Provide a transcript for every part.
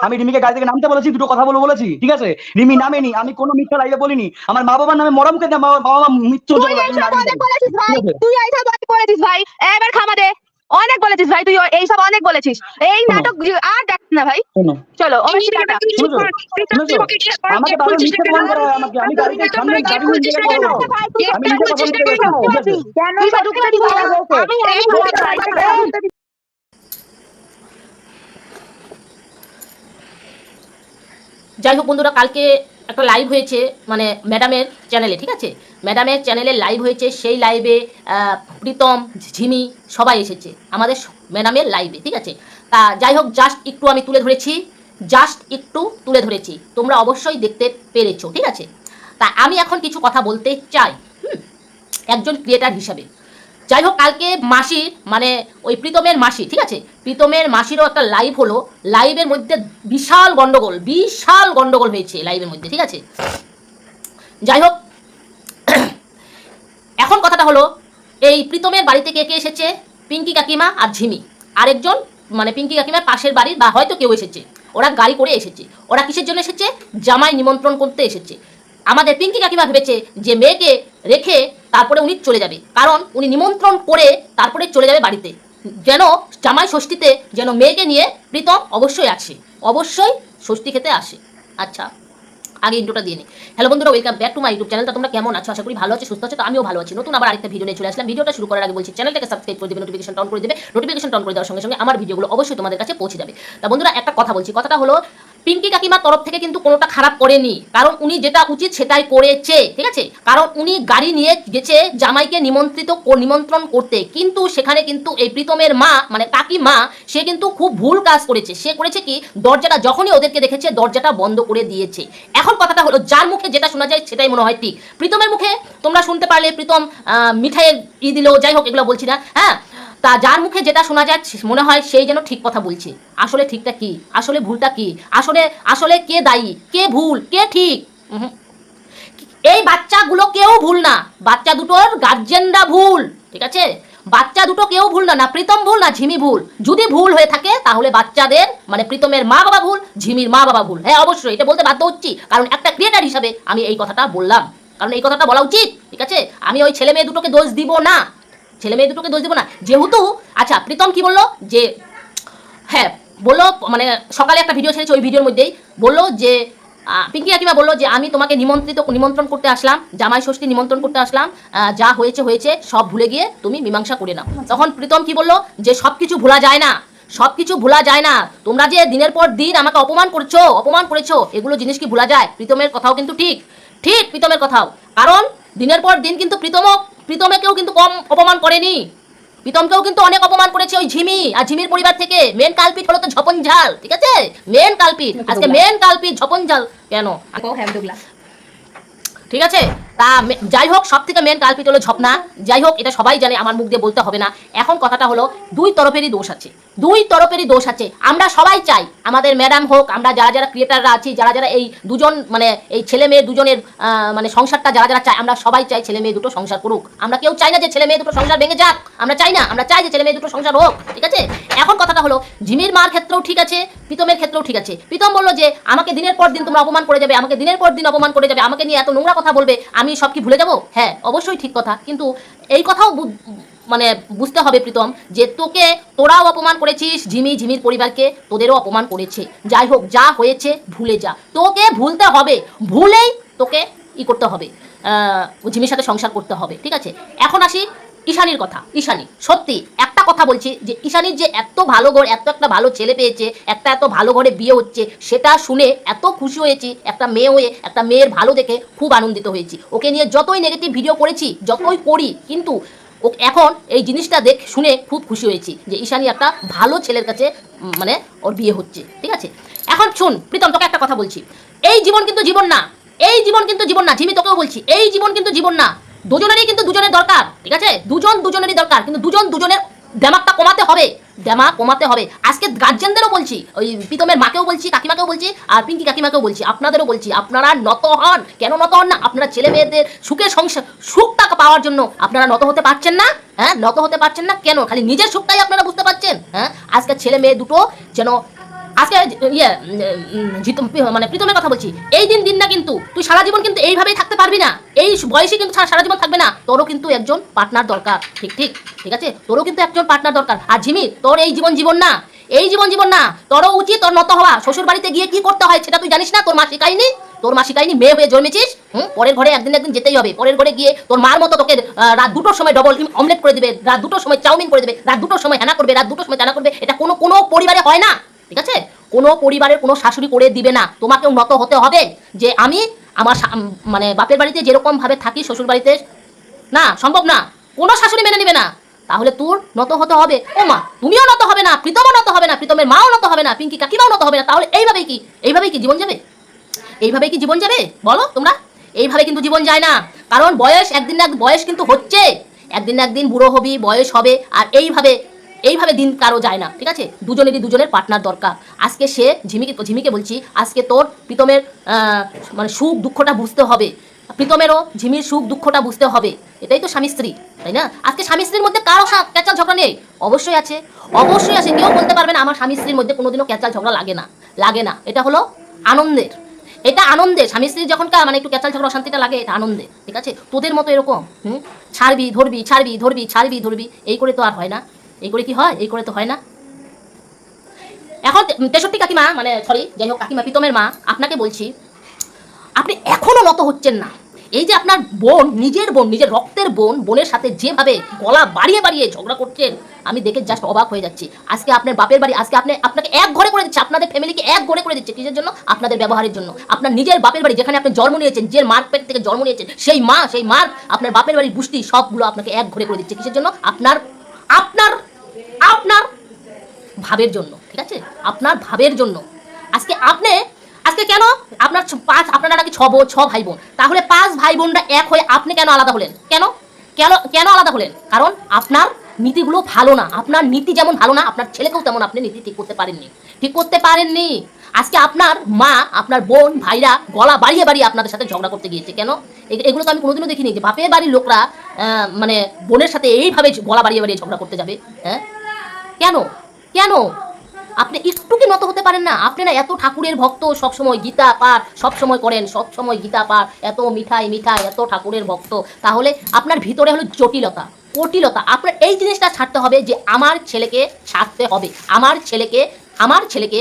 আমি রিমিকে গাড়ি থেকে নামতে বলেছি দুটো কথা বলে বলেছি ঠিক আছে? রিমি নামেনি আমি কোনো মিথ্যা লাইভে বলিনি। আমার মা বাবার নামে মরমকে বাবা মা মৃত্যু তুই ভাই? তুই ভাই? এবার খামা দে। অনেক বলেছিস ভাই তুই এইসব অনেক বলেছিস। এই নাটক আর দেখ না ভাই। চলো যাই হোক বন্ধুরা কালকে একটা লাইভ হয়েছে মানে ম্যাডামের চ্যানেলে ঠিক আছে? ম্যাডামের চ্যানেলে লাইভ হয়েছে, সেই লাইভে প্রীতম, ঝিমি, সবাই এসেছে, আমাদের ম্যাডামের লাইভে ঠিক আছে? তা যাই হোক জাস্ট একটু আমি তুলে ধরেছি জাস্ট একটু তুলে ধরেছি, তোমরা অবশ্যই দেখতে পেরেছ, ঠিক আছে? তা আমি এখন কিছু কথা বলতে চাই একজন ক্রিয়েটার হিসাবে। যাই হোক কালকে মাসি মানে ওই প্রীতমের মাসি, ঠিক আছে? প্রীতমের মাসিরও একটা লাইভ হলো। লাইভের মধ্যে বিশাল গন্ডগোল বিশাল গন্ডগোল হয়েছে লাইভের মধ্যে, ঠিক আছে? যাই হোক এখন কথাটা হলো, এই প্রীতমের বাড়িতে কে কে এসেছে? পিঙ্কি কাকিমা আর ঝিমি। আরেকজন মানে পিঙ্কি কাকিমার পাশের বাড়ির, বা হয়তো কেউ এসেছে। ওরা গাড়ি করে এসেছে। ওরা কিসের জন্য এসেছে? জামাই নিমন্ত্রণ করতে এসেছে। আমাদের পিঙ্কি কাকিমা ভেবেছে যে মেয়েকে রেখে তারপরে উনি চলে যাবে। কারণ উনি নিমন্ত্রণ করে তারপরে চলে যাবে বাড়িতে। যেন জামাই ষষ্ঠীতে যেন মেয়েকে নিয়ে প্রীতম অবশ্যই আসে। অবশ্যই ষষ্ঠী খেতে আসে। আচ্ছা আগে ইন্ট্রোটা দিয়ে নিই হ্যালো বন্ধুরা welcome back to my YouTube চ্যানেলটা তোমরা কেমন আছো? আশা করি ভালো আছো, সুস্থ আছো। তো আমিও ভালো আছি। নতুন আবার আরেকটা ভিডিও নিয়ে চলে আসলাম। ভিডিওটা শুরু করার আগে বলছি চ্যানেলটাকে সাবস্ক্রাইব করে দেবে নোটিফিকেশন অন করে দেবে। নোটিফিকেশন অন করে দেওয়ার সঙ্গে সঙ্গে আমার ভিডিওগুলো অবশ্যই তোমাদের কাছে পৌঁছে যাবে। তা বন্ধুরা, একটা কথা বলছি। কথাটা হলো পিঙ্কি কাকিমার তরফ থেকে কিন্তু কোনোটা খারাপ করেনি। কারণ উনি যেটা উচিত সেটাই করেছে, ঠিক আছে? কারণ উনি গাড়ি নিয়ে গেছে জামাইকে নিমন্ত্রিত নিমন্ত্রণ করতে। কিন্তু সেখানে কিন্তু এই প্রীতমের মা মানে কাকিমা, সে কিন্তু খুব ভুল কাজ করেছে। সে করেছে কি? দরজাটা যখনই ওদেরকে দেখেছে, দরজাটা বন্ধ করে দিয়েছে। এখন কথাটা হলো, যার মুখে যেটা শোনা যায় সেটাই মনে হয় ঠিক। প্রীতমের মুখে তোমরা শুনতে পারলে প্রীতম মিঠাইয়ের ই দিলেও যাই হোক, এগুলো বলছি না। হ্যাঁ? তা যার মুখে যেটা শোনা যায় মনে হয় সেই যেন ঠিক কথা বলছে। আসলে ঠিকটা কি? আসলে ভুলটা কি? আসলে আসলে কে দায়ী? কে ভুল? কে ঠিক। এই বাচ্চাগুলো কেউ ভুল না। বাচ্চা দুটোর গার্জেনরা ভুল, ঠিক আছে? বাচ্চা দুটো কেউ ভুল না না প্রীতম ভুল, না ঝিমি ভুল। যদি ভুল হয়ে থাকে, তাহলে বাচ্চাদের মানে প্রীতমের মা বাবা ভুল, ঝিমির মা বাবা ভুল। হ্যাঁ অবশ্যই, এটা বলতে বাধ্য হচ্ছি। কারণ একটা ক্রিয়েটার হিসাবে আমি এই কথাটা বললাম। কারণ এই কথাটা বলা উচিত, ঠিক আছে? আমি ওই ছেলে মেয়ে দুটোকে দোষ দিব না। ছেলে মেয়ে দুটোকে দোষ দিব না। যেহেতু আচ্ছা প্রীতম কি বলল? যে হ্যাঁ বলল মানে সকালে একটা ভিডিও ছেড়েছে ওই ভিডিওর মধ্যেই। বলল যে পিঙ্কি কাকিমা বলল যে, আমি তোমাকে নিমন্ত্রিত, নিমন্ত্রণ করতে আসলাম, জামাই ষষ্ঠী নিমন্ত্রণ করতে আসলাম যা হয়েছে হয়েছে, সব ভুলে গিয়ে তুমি মীমাংসা করে নাও। তখন প্রীতম কি বলল? যে সব কিছু ভোলা যায় না সব কিছু ভোলা যায় না, তোমরা যে দিনের পর দিন আমাকে অপমান করছ, অপমান করেছ, এগুলো জিনিস কি ভোলা যায়? প্রীতমের কথাও কিন্তু ঠিক ঠিক প্রীতমের কথাও। কারণ, দিনের পর দিন কিন্তু প্রীতমও প্রীতমেকেও কিন্তু কম অপমান করেনি। প্রীতমকেও কিন্তু অনেক অপমান করেছে ওই ঝিমি। আর ঝিমির পরিবার থেকে মেন কালপিট হলো তো ঝপন ঝাল ঠিক আছে? মেন কালপিট আজকে মেন কালপিট ঝপন ঝাল। কেন? ঠিক আছে? তা যাই হোক, সব থেকে মেন কালপিট হলো ঝপনা। যাই হোক, এটা সবাই জানে, আমার মুখ দিয়ে বলতে হবে না। এখন কথাটা হলো, দুই তরফেরই দোষ আছে। দুই তরফেরই দোষ আছে। আমরা সবাই চাই, আমাদের ম্যাডাম হোক, আমরা যারা যারা ক্রিয়েটাররা আছি, যারা যারা এই দুজন মানে এই ছেলে মেয়ে দুজনের মানে সংসারটা যারা যারা চাই আমরা সবাই চাই ছেলে মেয়ে দুটো সংসার করুক। আমরা কেউ চাই না যে ছেলে মেয়ে দুটো সংসার ভেঙে যাক। আমরা চাই না, আমরা চাই যে ছেলে মেয়ে দুটো সংসার হোক, ঠিক আছে? এখন কথাটা হলো, ঝিমির মার ক্ষেত্রেও ঠিক আছে, প্রীতমের ক্ষেত্রেও ঠিক আছে। প্রীতম বলল যে, আমাকে দিনের পর দিন তোমরা অপমান করে যাবে, আমাকে দিনের পর দিন অপমান করে যাবে, আমাকে নিয়ে এত নোংরা কথা বলবে, আমি সব কি ভুলে যাব? হ্যাঁ অবশ্যই ঠিক কথা। কিন্তু এই কথাও মানে বুঝতে হবে প্রীতম, যে তোকে তোরাও অপমান করেছিস ঝিমি ঝিমির পরিবারকে, তোদেরও অপমান করেছে। যাই হোক, যা হয়েছে ভুলে যা। তোকে ভুলতে হবে। ভুলেই তোকে ই করতে হবে। ঝিমির সাথে সংসার করতে হবে। ঠিক আছে? এখন আসি ঈশানির কথা, ঈশানি। সত্যি, একটা কথা বলছি যে ঈশানির যে এত ভালো ঘর, এত একটা ভালো ছেলে পেয়েছে, একটা এত ভালো ঘরে বিয়ে হচ্ছে, সেটা শুনে এত খুশি হয়েছি, একটা মেয়ে হয়ে, একটা মেয়ের ভালো দেখে খুব আনন্দিত হয়েছি। ওকে নিয়ে যতই নেগেটিভ ভিডিও করেছি, যতই করি, কিন্তু ও এখন এই জিনিসটা দেখ, শুনে খুব খুশি হয়েছি যে ঈশানি একটা ভালো ছেলের কাছে মানে ওর বিয়ে হচ্ছে, ঠিক আছে? এখন শুন, প্রীতম, তোকে একটা কথা বলছি। এই জীবন কিন্তু জীবন না, এই জীবন কিন্তু জীবন না, ঝিমি, তোকেও বলছি, এই জীবন কিন্তু জীবন না। দুজনেরই কিন্তু দুজনের দরকার, ঠিক আছে? দুজন দুজনেরই দরকার, কিন্তু দুজন দুজনের দেমাগটা কমাতে হবে দেমা কমাতে হবে। আজকে গার্জেনদেরও বলছি, ওই প্রীতমের মাকেও বলছি, কাকিমাকেও বলছি, আর পিঙ্কি কাকিমাকেও বলছি, আপনাদেরও বলছি, আপনারা নত হন। কেন নত হন না? আপনারা ছেলে মেয়েদের সুখের সংসার, সুখ টাকা পাওয়ার জন্য আপনারা নত হতে পারছেন না? হ্যাঁ নত হতে পারছেন না? কেন? খালি নিজের সুখটাই আপনারা বুঝতে পারছেন? হ্যাঁ আজকে ছেলে মেয়ে দুটো যেন আজকে ইয়ে উম, জিতু মানে প্রীতমের কথা বলছি। এই দিন দিন না কিন্তু তুই সারা জীবন কিন্তু এইভাবেই থাকতে পারবি না। এই বয়সে কিন্তু সারা- জীবন থাকবে না। তোরও কিন্তু একজন পার্টনার দরকার। ঠিক ঠিক ঠিক আছে? তোরও কিন্তু একজন পার্টনার দরকার। আর ঝিমি তোর এই জীবন জীবন না। এই জীবন জীবন না। তোরও উচিত তোর নত হওয়া। শ্বশুর বাড়িতে গিয়ে কি করতে হয় সেটা তুই জানিস না? তোর মা শিখায়নি তোর মা শিখায়নি মেয়ে হয়ে জন্মেছিস? হুম? পরের ঘরে একদিন একদিন যেতেই হবে। পরের ঘরে গিয়ে তোর মার মতো তোকে রাত দুটোর সময় ডবল অমলেট করে দেবে। রাত দুটোর সময় চাউমিন করে দেবে। রাত দুটোর সময় হেনা করবে। রাত দুটোর সময় জানা করবে। এটা কোনো কোনো পরিবারে হয় না। ঠিক আছে? কোনো পরিবারের কোনো শাশুড়ি করে দিবে না। তোমাকে নত হতে হবে যে আমি আমার মানে বাপের বাড়িতে যেরকম ভাবে থাকি শ্বশুর বাড়িতে, না, সম্ভব না। কোনো শাশুড়ি মেনে নেবে না। তাহলে তোর নত হতে হবে। ও মা, তুমিও নত হবে না, প্রীতমও নত হবে না, প্রীতমের মাও নত হবে না, পিঙ্কি কাকিমাও নত হবে না। তাহলে এইভাবেই কি? এইভাবেই কি জীবন যাবে? এইভাবেই কি জীবন যাবে? বলো তোমরা। এইভাবে কিন্তু জীবন যায় না। কারণ বয়স একদিন না বয়স কিন্তু হচ্ছে। একদিন একদিন বুড়ো হবি, বয়স হবে, আর এইভাবে এইভাবে দিন কারও যায় না, ঠিক আছে? দুজনেরই দুজনের পার্টনার দরকার। আজকে সে ঝিমিকে ঝিমিকে বলছি, আজকে তোর প্রীতমের মানে সুখ দুঃখটা বুঝতে হবে। প্রীতমেরও ঝিমির সুখ দুঃখটা বুঝতে হবে। এটাই তো স্বামী স্ত্রী, তাই না? আজকে স্বামী স্ত্রীর মধ্যে কারও ক্যাচাল ঝগড়া নেই। অবশ্যই আছে। অবশ্যই আছে। কেউ বলতে পারবে না, আমার স্বামী স্ত্রীর মধ্যে কোনোদিনও ক্যাচাল ঝগড়া লাগে না লাগে না। এটা হলো আনন্দের। এটা আনন্দে স্বামী স্ত্রী যখন মানে একটু ক্যাচাল ঝগড়া, অশান্তিটা লাগে, এটা আনন্দে ঠিক আছে? তোদের মতো এরকম, হুম? ছাড়বি, ধরবি ছাড়বি ধরবি ছাড়বি, ধরবি, এই করে তো আর হয় না। এই করে কি হয়? এই করে তো হয় না। এখন তেষট্টি কাকিমা মানে সরি যাই হোক, কাকিমা প্রীতমের মা, আপনাকে বলছি, আপনি এখনও নত হচ্ছেন না। এই যে আপনার বোন, নিজের বোন, নিজের রক্তের বোন, বোনের সাথে যেভাবে গলা বাড়িয়ে বাড়িয়ে ঝগড়া করছেন, আমি দেখে জাস্ট অবাক হয়ে যাচ্ছি। আজকে আপনার বাপের বাড়ি, আজকে আপনি আপনাকে এক ঘরে করে দিচ্ছে, আপনাদের ফ্যামিলিকে এক ঘরে করে দিচ্ছে, কিসের জন্য? আপনাদের ব্যবহারের জন্য। আপনার নিজের বাপের বাড়ি, যেখানে আপনি জন্ম নিয়েছেন, যে মার পেট থেকে জন্ম নিয়েছেন, সেই মা, সেই মার, আপনার বাপের বাড়ির বুষ্টি, সবগুলো আপনাকে এক ঘরে করে দিচ্ছে, কিসের জন্য? আপনার আপনার আপনার ভাবের জন্য, ঠিক আছে? আপনার ভাবের জন্য। আজকে আপনি, আজকে কেন আপনার পাঁচ, আপনারা নাকি ছ ছ ভাই বোন তাহলে পাঁচ ভাই বোনরা এক হয়ে আপনি কেন আলাদা হলেন? কেন? কেন কেন আলাদা হলেন? কারণ আপনার নীতিগুলো ভালো না। আপনার নীতি যেমন ভালো না, আপনার ছেলেকেও তেমন আপনি নীতি ঠিক করতে পারেননি। ঠিক করতে পারেননি। আজকে আপনার মা, আপনার বোন, ভাইরা গলা বাড়িয়ে বাড়িয়ে আপনাদের সাথে ঝগড়া করতে গিয়েছে। কেন? এগুলো তো আমি কোনোদিনও দেখিনি যে বাপের বাড়ির লোকরা মানে বোনের সাথে এইভাবে গলা বাড়িয়ে বাড়িয়ে ঝগড়া করতে যাবে হ্যাঁ? কেন? কেন? আপনি একটু কি নত হতে পারেন না। আপনি না এত ঠাকুরের ভক্ত, সবসময় গীতা পাঠ সব সময় করেন, সবসময় গীতা পাঠ, এত মিঠাই মিঠাই, এত ঠাকুরের ভক্ত। তাহলে আপনার ভিতরে হলো জটিলতা, কটিলতা। আপনার এই জিনিসটা ছাড়তে হবে যে, আমার ছেলেকে ছাড়তে হবে। আমার ছেলেকে আমার ছেলেকে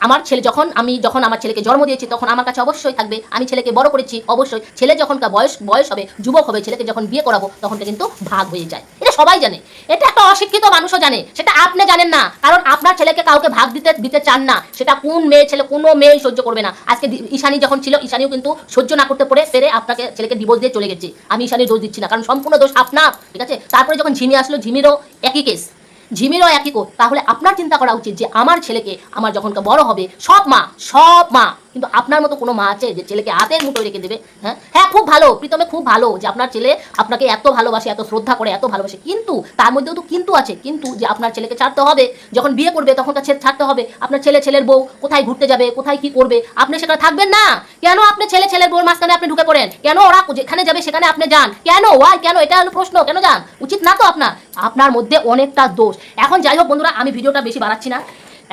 আমার ছেলে যখন আমি যখন আমার ছেলেকে জন্ম দিয়েছি, তখন আমার কাছে অবশ্যই থাকবে। আমি ছেলেকে বড় করেছি, অবশ্যই। ছেলে যখন বয়স বয়স হবে, যুবক হবে, ছেলেকে যখন বিয়ে করাবো, তখন কিন্তু ভাগ হয়ে যায়। এটা সবাই জানে। এটা একটা অশিক্ষিত মানুষও জানে। সেটা আপনি জানেন না। কারণ আপনার ছেলেকে কাউকে ভাগ দিতে দিতে চান না। সেটা কোন মেয়ে ছেলে, কোনো মেয়েই সহ্য করবে না। আজকে ঈশানী যখন ছিল, ঈশানীও কিন্তু সহ্য না করতে পেরে পেরে আপনাকে ছেলেকে ডিভোর্স দিয়ে চলে গেছে। আমি ঈশানীর দোষ দিচ্ছি না। কারণ সম্পূর্ণ দোষ আপনার, ঠিক আছে? তারপরে যখন ঝিমি আসলো, ঝিমিরও একই কেস ঝিমিরও একই তাহলে আপনার চিন্তা করা উচিত যে আমার ছেলেকে আমার যখন বড় হবে, সব মা সব মা। কিন্তু আপনার মতো কোনো মা আছে যে ছেলেকে হাতের মুঠোয় রেখে দেবে হ্যাঁ? হ্যাঁ খুব ভালো, প্রীতমে খুব ভালো যে আপনার ছেলে আপনাকে এত ভালোবাসে, এত শ্রদ্ধা করে, এত ভালোবাসে। কিন্তু তার মধ্যেও তো কিন্তু আছে, কিন্তু যে আপনার ছেলেকে ছাড়তে হবে, যখন বিয়ে করবে তখন তার ছেলে ছাড়তে হবে। আপনার ছেলে ছেলের বউ কোথায় ঘুরতে যাবে, কোথায় কি করবে, আপনি সেখানে থাকবেন না। কেন আপনি ছেলে ছেলের বউর মাঝখানে আপনি ঢুকে পড়েন? কেন ওরা যেখানে যাবে সেখানে আপনি যান? কেন? ওয়াই কেন? এটা হলো প্রশ্ন। কেন যান? উচিত না তো আপনার। আপনার মধ্যে অনেকটা দোষ। এখন যাই হোক বন্ধুরা, আমি ভিডিওটা বেশি বাড়াচ্ছি না।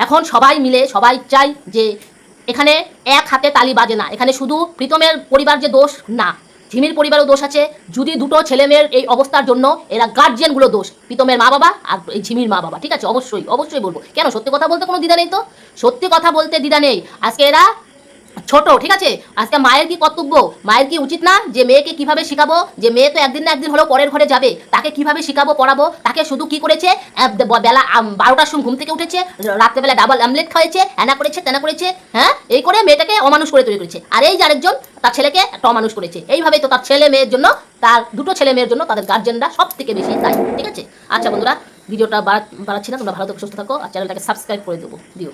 এখন সবাই মিলে সবাই চাই যে এখানে এক হাতে তালি বাজে না। এখানে শুধু প্রীতমের পরিবার যে দোষ, না। ঝিমির পরিবারও দোষ আছে। যদি দুটো ছেলেমেয়ের এই অবস্থার জন্য এরা গার্জিয়ানগুলো দোষ, প্রীতমের মা বাবা আর এই ঝিমির মা বাবা ঠিক আছে? অবশ্যই অবশ্যই বলব। কেন? সত্যি কথা বলতে কোনো দ্বিধা নেই তো? সত্যি কথা বলতে দ্বিধা নেই। আজকে এরা ছোট, ঠিক আছে? আজকে মায়ের কি কর্তব্য? মায়ের কি উচিত না যে মেয়েকে কীভাবে শিখাবো? যে মেয়ে তো একদিন না একদিন হলেও পরের ঘরে যাবে। তাকে কীভাবে শিখাবো, পড়াবো? তাকে শুধু কি করেছে? বেলা বারোটার সময় ঘুম থেকে উঠেছে, রাত্রেবেলা ডাবল অমলেট খাওয়াইছে, এনা করেছে, তেনা করেছে হ্যাঁ? এই করে মেয়েটাকে অমানুষ করে তৈরি করেছে। আর এই যে আরেকজন, তার ছেলেকে একটা অমানুষ করেছে। এইভাবেই তো তার ছেলে মেয়ের জন্য, তার দুটো ছেলে মেয়ের জন্য তাদের গার্জেনরা সব থেকে বেশি দায়ী, ঠিক আছে? আচ্ছা বন্ধুরা, ভিডিওটা বাড়া- বাড়াচ্ছি না, তোমরা ভালো থাকো, সুস্থ থাকো, আর চ্যানেলটাকে সাবস্ক্রাইব করে দেবো, দিও।